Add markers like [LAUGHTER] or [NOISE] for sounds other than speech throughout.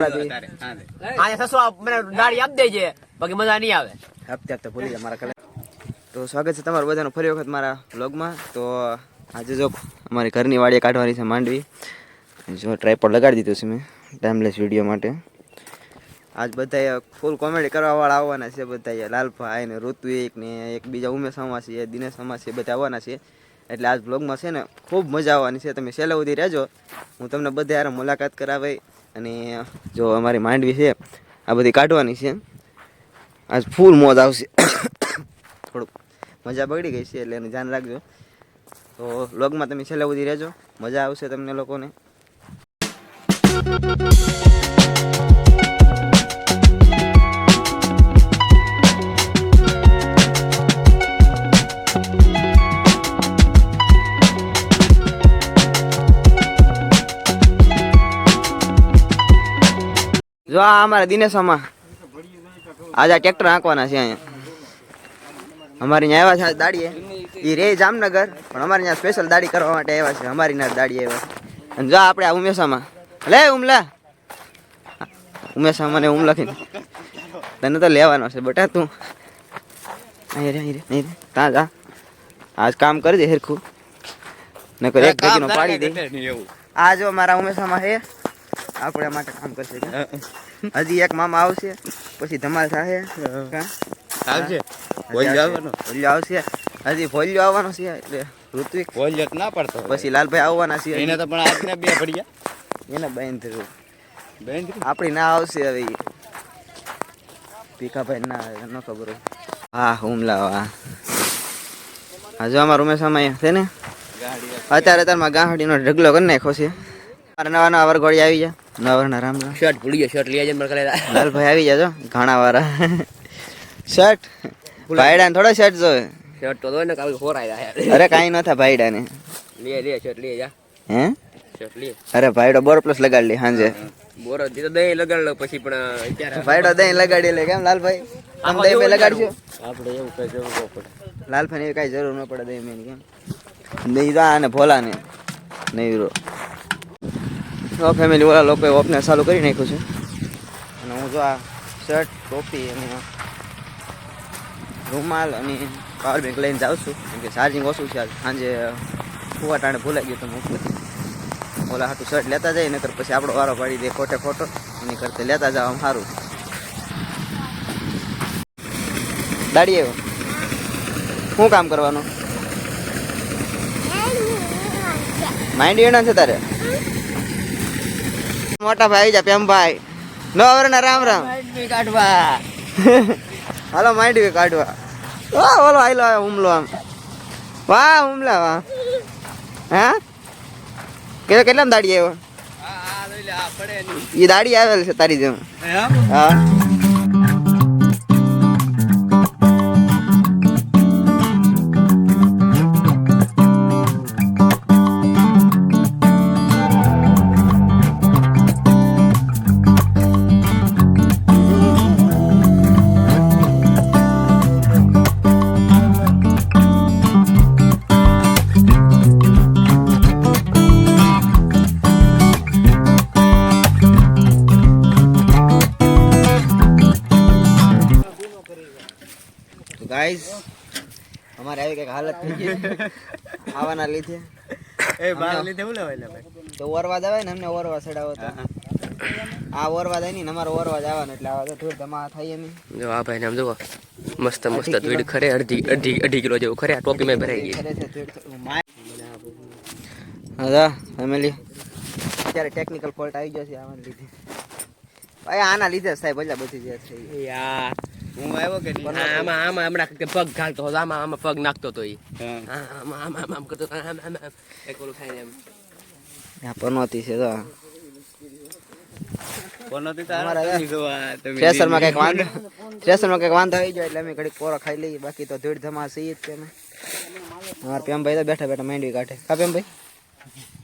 આને સસરો મને દાડી આપી દેજે. બાકી મજા નહીં આવે. હપ્તે હપ્તે ભૂલી ગયા મારા કલે. તો સ્વાગત છે તમારું બધાનું ફરી વખત મારા બ્લોગમાં તો આજે જો અમારી ઘરની વાડીએ કાઢવાની છે માંડવી. જો ટ્રાયપોડ લગાડી દીધું છે મેં ટાઈમલેસ વીડિયો માટે. આજ બધા ફૂલ કોમેડી કરવાવાળા આવવાના છે બધા લાલભાઈ ને ઋત્વિક ને એક બીજા ઉમેશ અમાસી છે દિનેશ અમાસી બધા આવવાના છે. એટલે આજ બ્લોગમાં છે ને ખૂબ મજા આવવાની છે. તમે છેલ્લે સુધી રહેજો. હું તમને બધા યાર મુલાકાત કરાવી. અને જો અમારી માંડવી છે, આ બધી કાઢવાની છે. આજ ફૂલ મોજ આવશે. થોડુંક મજા બગડી ગઈ છે એટલે એનું ધ્યાન રાખજો. તો લોગમાં તમે છેલ્લે સુધી રહેજો. મજા આવશે તમને લોકોને. જો આ અમારા દિનેશામાં આજે આ ટ્રેક્ટર આંકવાના છે અહીંયા. અમારી ત્યાં આવ્યા છે દાડીએ. એ રે જામનગર પણ અમારે ત્યાં સ્પેશિયલ દાડી કરવા માટે આવ્યા છે. અમારી ના દાડી આવ્યા છે. અને જો આપણે આ ઉમેશામાં લે ઉમલા. ઉમેશામાં ને ઉમ લખીને. તને તો લેવાનો છે બટા તું. અહીં રે અહીં રે અહીં રે. ત્યાં જા. આજ કામ કરજે હેરખું. નકર એક ભેગીનો પાડી દે. આ જો મારા ઉમેશામાં છે. આપણા માટે કામ કરશે હજી એક મામા આવશે પછી ધમાલ થશે? આવશે? આવવાનો? ભોલ્યો આવશે. હજી ભોલ્યો આવવાનો છે એટલે ઋત્વિક. ભોલ્યો ના પડતો પછી લાલભાઈ આવવાના છે. એને તો પણ આજને બે ભડિયા એને બંધ બેન આપણી ના આવશે હવે. ભીખાભાઈ ના આવે ન ખબર હા હુમલા હા જો અમારા ઉમેશામાં છે ને? અત્યારે તારમાં ગાંહડીનો ઢગલો કરી નાખ્યો છે. મારા નવા નવા વરઘોડી આવી ગયા. નવરના રામ રામ. શર્ટ ભૂલી ગયો શર્ટ લઈ જાય મારે લાલભાઈ આવી જાજો ઘણા વાળા શર્ટ? ભાઈડાને થોડો શર્ટ જોવે. શર્ટ તો દો ને કાલ ફોર આવ્યા અરે કાંઈ ન થાય ભાઈડાને. લે લે શર્ટ લઈ જા. હે? શર્ટ લે અરે ભાઈડો બોર પ્લસ લગાડી લે સાંજે બોરો દી તો દહીં લગાડ લો પછી પણ અત્યારે ભાઈડો દહીં લગાડી લે કેમ લાલભાઈ? આમ દહીં મેં લગાડશો આપણે એવું કઈ જવું પડે. લાલભાઈ ને કાંઈ જરૂર ન પડે દહીં મેં કેમ? નહીં જા અને ભોલા ને નહીં રો તો ફેમિલી વાળા લોકોએ ઓપને ચાલુ કરી નાખ્યું છે. અને હું જો આ શર્ટ ટોપી અને રૂમાલ અને પાવર બેંક લઈને જાઉં છું. કેમ કે ચાર્જિંગ ઓછું છે આજ. સાંજે ફુવા ટાણે ભૂલાઈ ગયું તો મૂકવું ઓલા હાટું શર્ટ લેતા જાય નકર પછી આપણો વારો પાડી દે ખોટે ખોટો. એની કરતા લેતા જાવ આમ સારું. દાડી આવ્યો. શું કામ કરવાનું? માઇન્ડ એના છે તારે? મોટા ભાઈ જા પેમ ભાઈ નો વરના રામ. રામ કાઢવા. [LAUGHS] હાલો માઇન્ડ કાઢવા. ઓ ઓલો આયલો આયો હુમલો આમ. વાહ હુમલા વાહ. હા? કે કેટલા દાડી આવ્યો? એ દાડી આવેલ છે તારી જેમ. હા. ગાઈઝ અમારે આવી કંઈક હાલત થઈ ગઈ આવાના લીધે. એ બાર લીધે હું લેવાય ભાઈ? તો ઓરવા જવાય ને અમને ઓરવા ચડાવો તો. આ ઓરવા જાય ને અમારે ઓરવા જવાનું એટલે આવા તો થોડી તમા થાય એમ. જો આ ભાઈ આમ જુઓ. મસ્ત મસ્ત ધૂળ ખરે અડધી અઢી અઢી કિલો જેવું ખરે આ ટોપી મેં ભરાઈ ગઈ. હા ફેમિલી. અત્યારે ટેકનિકલ ફોલ્ટ આવી ગયો છે આવાના લીધે. ભાઈ આના લીધે સાહેબ ભલે બધી જે છે યાર હું આવ્યો કે નહીં? આમાં આમાં હમણાં કંઈક પગ ઘાલતો હતો આમાં આમાં પગ નાખતો હતો ઈ. હા. હા, આમાં આમાં આમ આમ કરતો હતો, આમ આમ આમ એક ઓલું ખાઈને એમ. આ પનોતી છે તો પનોતી તો અમારા હારા તમે જોવા, તમે થ્રેસરમાં કંઈક વાંધો થ્રેસરમાં કંઈક વાંધો આવી જાય એટલે અમે ઘડીક પોરો ખાઈ લઈએ. બાકી તો ધૂળ ધમા જ છે અમે અમારા પેમભાઈ તો બેઠા બેઠા માંડવી કાઢે. કા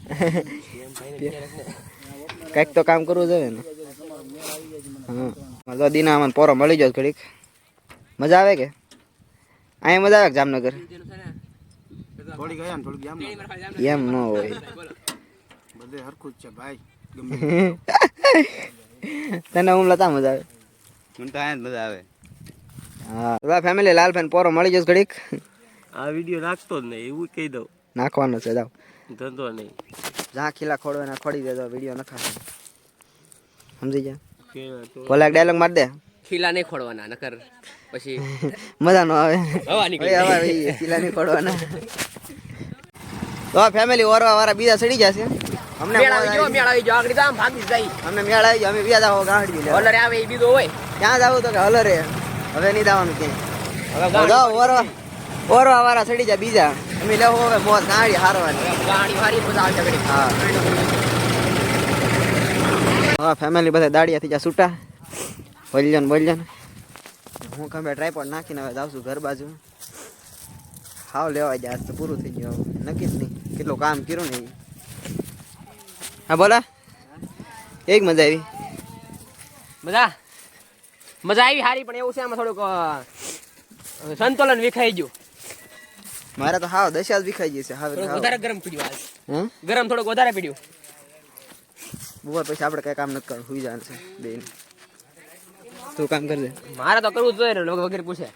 [LAUGHS] કંઈક તો કામ કરવું જોઈએ ને. હા. તો દીના મને પોરો મળી જાય ઘડીક. મજા આવે કે? અહીંયા મજા આવે જામનગર? થોડી ગયા ને એમ ન હોય. બધે હરખું જ છે ભાઈ. તને હું લતા મજા આવે? મને તો અહીંયા મજા આવે. હા. ફેમિલી લાલભાઈ પોરો મળી જશે ઘડીક. આ વીડિયો નાખતો જ નહીં એવું કહી દઉં. નાખવાનો છે જાવ ધંધો નહીં. જ્યાં ખીલા ખોડવાના ખોડી દેજો વીડિયો નખા સમજી ગયા? કે ભલે ડાયલોગ માર દે. ખીલા નહીં ખોડવાના નકર પછી [LAUGHS] મજા નો આવે. હવા નીકળી હવે ખીલા નહીં ખોડવાના તો ફેમિલી ઓરવા વાળા બીજા સડી જશે અમને મેળ આવી ગયો મેળ આવી ગયો. આગળ જામ ભાગી જાય. અમને મેળ આવી ગયો. અમે બીજા દાવો ગાંડી લે ઓલરે આવે એ બીજો હોય. ક્યાં જાવ તો કે હલો હવે નહીં દાવાનું કે હવે જાવ ઓરવા ઓરવા વાળા સડી જાય બીજા. અમે લેવો હવે મોત ગાડી હારવાની. ગાડી હારી બધા આવશે હા. હા ફેમિલી બધા દાડિયા થઈ જા સુટા વલ્યન વલ્યન હું ખબર ટ્રાયપોડ નાખીને હવે જાઉં છું ઘર બાજુ. હાવ લેવા જાય તો પૂરું થઈ ગયું નક્કી જ નહીં. કેટલું કામ કર્યું ને હા બોલા. એક મજા આવી? મજા. મજા આવી સારી પણ એવું છે આમાં થોડુંક સંતુલન વિખાઈ ગયું. મારે તો હાવ દશા વિખાઈ ગઈ છે. હાવ વધારે ગરમ પીડ્યું આજ. ગરમ થોડુંક વધારે પીડ્યું. બપોર પછી આપણે કઈ કામ નથી કરવું સુઈ જવાનું છે બેન તું કામ કરજે. મારે તો કરવું જ જોઈએ ને લોકો વગેરે પૂછે.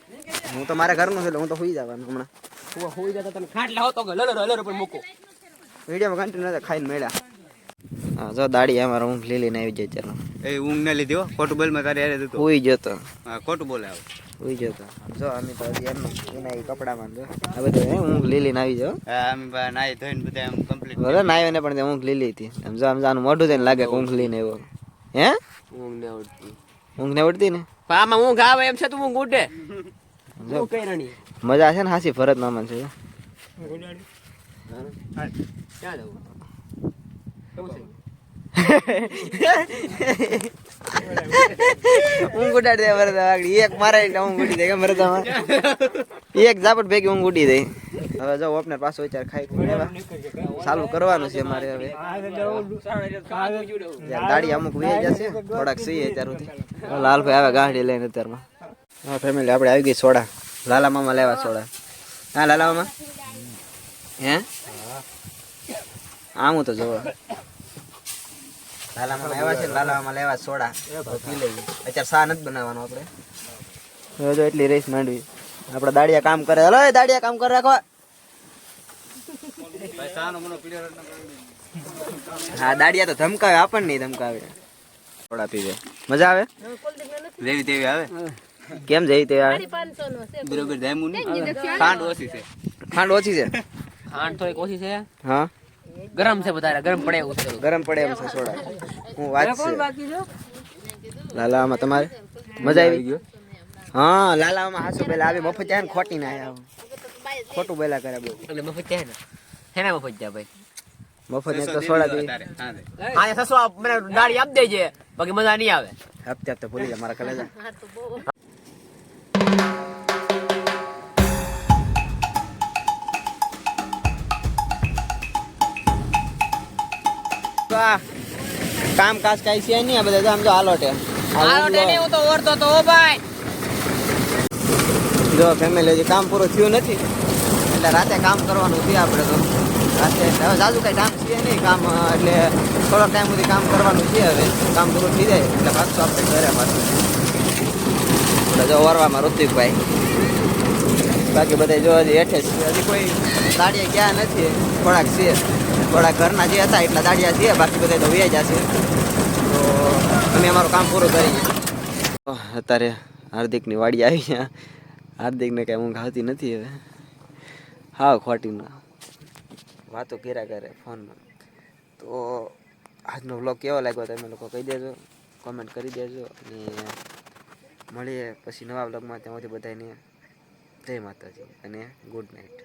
હું તો મારા ઘરનું છે એટલે હું તો સુઈ જવાનું હમણાં. હું હોઈ જતા તમે ખાટ લાવો તો લલર લલર પર મૂકો. વિડીયોમાં કન્ટિન્યુ નતા ખાઈને મળ્યા. હા જો દાડી અમારે ઊંઘ લીલી ને આવી જાય ચાલો એ ઊંઘ ને લીધી હો ખોટું બોલમાં તારે યારે જતો હુઈ જતો. હા ખોટું બોલે આવ ઉઈ જતો. જો અમે તો હજી એમ એના એ કપડામાં જો. આ બધું હે ઊંઘ લીલી ને આવી જાવ હા અમે બા નાઈ ધોઈને બધા એમ કમ્પ્લીટ બરાબર નાઈ ને પણ ઊંઘ લીલી હતી. એમ જો આમ જાનું મોઢું થઈને લાગે કે ઊંઘ લઈને એવો હે? ઊંઘ ને ઉડતી ઊંઘ ને ઉડતી ને? પામાં આમાં ઊંઘ આવે એમ છે તું ઊંઘ ઉડે. હું કઈ રણી મજા છે ને હાસી ફરત મામા છે ઊંઘ ઉડાડી દે મરદા વાગડી. એક મારે એટલે ઊંઘ ઉડી જાય મરદામાં એક ઝાપટ ભેગી ઊંઘ ઉડી જાય. હવે જો ઓપનર પાછો વિચાર ખાઈ લેવા. ચાલુ કરવાનું છે અમારે હવે. દાડી અમુક વે જશે, થોડાક સહી અત્યાર સુધી. લાલભાઈ આવે ગાડી લઈને અત્યારમાં. હા ફેમિલી આપણે આવી ગઈ સોડા. લાલા મામા લેવા સોડા. હા, લાલા મામા? હે? આમ તો જોવા. લાલા મામા આવ્યા છે લાલા મામા લેવા સોડા. અત્યારે સા નથી બનાવવાનો આપણે. જો એટલી રેસ માંડવી. આપણે દાડિયા કામ કરે. હલો દાડિયા કામ કરે રાખો. હા દાડિયા તો ધમકાવે આપણને નહીં ધમકાવે. થોડા પીવે મજા આવે? જેવી તેવી આવે. કેમ જેવી તેવી આવે? બરોબર જામ્યું ખાંડ ઓછી છે. ખાંડ ઓછી છે? ખાંડ થોડીક ઓછી છે. હા? ગરમ છે વધારે ગરમ પડે એવું છે ગરમ પડે એમ છે સોડા હું વાત છે? લાલામાં તમારે? મજા આવી? ગયો હા લાલામાં હાસુ પેલા આવી મફત ત્યાં ને ખોટી ના આવ્યા. ખોટું બોલ્યા કરે બહુ. એટલે મફત ત્યાં ને. હેના મફત જા ભાઈ? મફત ને તો સોડા હા દે. હા સસવા મને દાડી આપ દેજે. બાકી મજા નહીં આવે. હપ્તે હપ્તે ભૂલી જા મારા કલેજા. કામ કાજ કઈ છે નહીં આ બધા આમ જો આલોટે આલોટે હાલો હું તો ઓરતો તો ઓ ભાઈ. જો ફેમિલી હજી કામ પૂરું થયું નથી. એટલે રાતે કામ કરવાનું છે આપણે તો. રાતે હવે જાજુ કાંઈ કામ છે નહીં કામ એટલે થોડો ટાઈમ સુધી કામ કરવાનું છે હવે. કામ પૂરું થઈ જાય એટલે પાછું આપણે ઘરે પાછું. એટલે જો વરવામાં ઋતિકભાઈ બાકી બધા જો હજી હેઠે છે. હજી કોઈ દાડિયા ગયા નથી. થોડાક છે. થોડા ઘરના જે હતા એટલા દાડિયા છે. બાકી બધા તો વ્યાજ જશે તો અમે અમારું કામ પૂરું કરીએ અત્યારે હાર્દિકની વાડી આવી હાર્દિકને કાંઈ ઊંઘ આવતી નથી હવે. હા ખોટીના વાતો કર્યા કરે ફોનમાં. તો આજનો વ્લોગ કેવો લાગ્યો તમે લોકો કહી દેજો કોમેન્ટ કરી દેજો અને મળીએ પછી નવા બ્લોગમાં ત્યાંથી બધાને જય માતાજી અને ગુડ નાઇટ